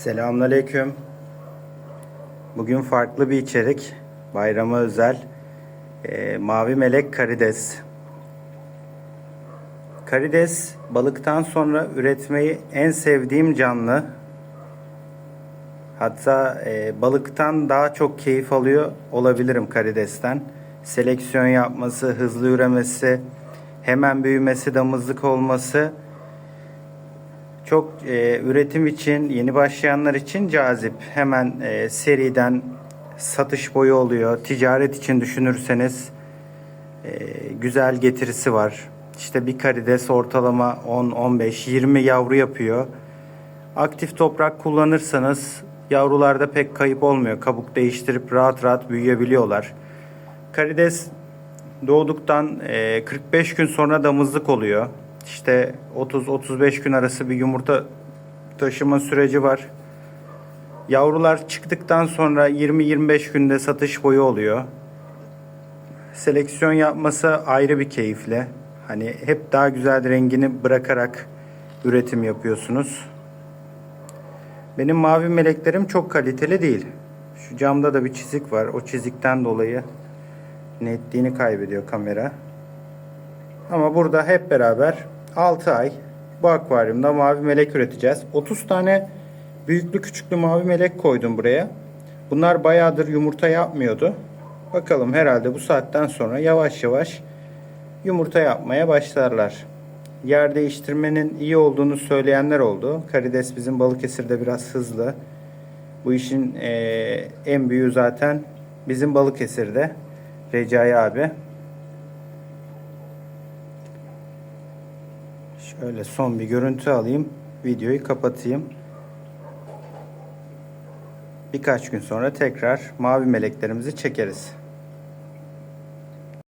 Selamünaleyküm. Bugün farklı bir içerik. Bayrama özel. Ee, mavi melek karides. Karides balıktan sonra üretmeyi en sevdiğim canlı. Hatta e, balıktan daha çok keyif alıyor olabilirim karidesten. Seleksiyon yapması, hızlı üremesi, hemen büyümesi, damızlık olması çok e, üretim için yeni başlayanlar için cazip. Hemen e, seriden satış boyu oluyor. Ticaret için düşünürseniz e, güzel getirisi var. İşte bir karides ortalama 10, 15, 20 yavru yapıyor. Aktif toprak kullanırsanız yavrularda pek kayıp olmuyor. Kabuk değiştirip rahat rahat büyüyebiliyorlar. Karides doğduktan e, 45 gün sonra damızlık oluyor. İşte 30-35 gün arası bir yumurta taşıma süreci var. Yavrular çıktıktan sonra 20-25 günde satış boyu oluyor. Seleksiyon yapması ayrı bir keyifle. Hani hep daha güzel rengini bırakarak üretim yapıyorsunuz. Benim mavi meleklerim çok kaliteli değil. Şu camda da bir çizik var. O çizikten dolayı netliğini kaybediyor kamera. Ama burada hep beraber 6 ay bu akvaryumda mavi melek üreteceğiz. 30 tane büyüklü küçüklü mavi melek koydum buraya. Bunlar bayağıdır yumurta yapmıyordu. Bakalım herhalde bu saatten sonra yavaş yavaş yumurta yapmaya başlarlar. Yer değiştirmenin iyi olduğunu söyleyenler oldu. Karides bizim Balıkesir'de biraz hızlı. Bu işin eee, en büyüğü zaten bizim Balıkesir'de. Recai abi. Şöyle son bir görüntü alayım. Videoyu kapatayım. Birkaç gün sonra tekrar mavi meleklerimizi çekeriz.